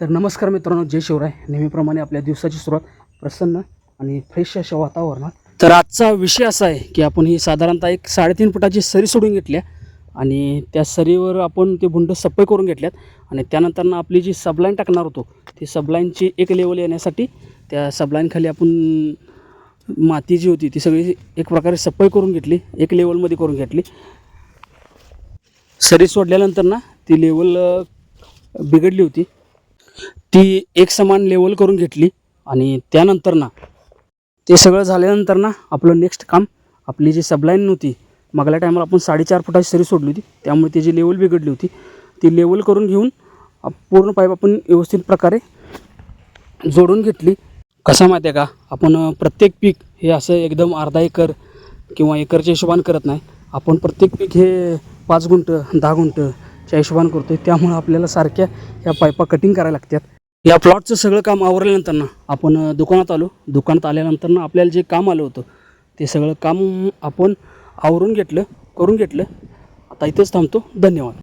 तर नमस्कार मित्रांनो जय शिवराय. नेहमीप्रमाणे आपल्या दिवसाची सुरुवात प्रसन्न आणि फ्रेश अशा वातावरणात. तर आजचा विषय असा आहे की आपण ही साधारणतः एक साडेतीन फुटाची सरी सोडून घेतल्या आणि त्या सरीवर आपण ते भुंड सप्पय करून घेतल्यात आणि त्यानंतरनं आपली जी सबलाईन टाकणार होतो ती सबलाईनची एक लेवल येण्यासाठी त्या सबलाईनखाली आपण माती जी होती ती सगळी एक प्रकारे सप्पय करून घेतली एक लेवलमध्ये करून घेतली. सरी सोडल्यानंतर ना ती लेवल बिघडली होती. ती एक समान लेवल करून घेतली आणि त्यानंतर ना ते सगळं झाल्यानंतर ना आपलं नेक्स्ट काम आपली जी सबलाईन होती मागल्या टायमाला आपण साडेचार फुटाची सरी सोडली होती त्यामुळे त्याची लेवल बिघडली होती ती लेवल करून घेऊन पूर्ण पाईप आपण व्यवस्थित प्रकारे जोडून घेतली. कसं माहिती आहे का? आपण प्रत्येक पीक हे असं एकदम अर्धा एकर किंवा एकरच्या हिशोबानं करत नाही. आपण प्रत्येक पीक हे पाच गुंठ दहा गुंठच्या हिशोबानं करतो आहे त्यामुळं आपल्याला सारख्या ह्या पाईपा कटिंग करायला लागतात. या प्लॉटचं सगळं काम आवरल्यानंतर ना आपण दुकानात आलो. दुकानात आल्यानंतर ना आपल्याला जे काम आलं होतं ते सगळं काम आपण आवरून घेतलं करून घेतलं. आता इथंच थांबतो. धन्यवाद.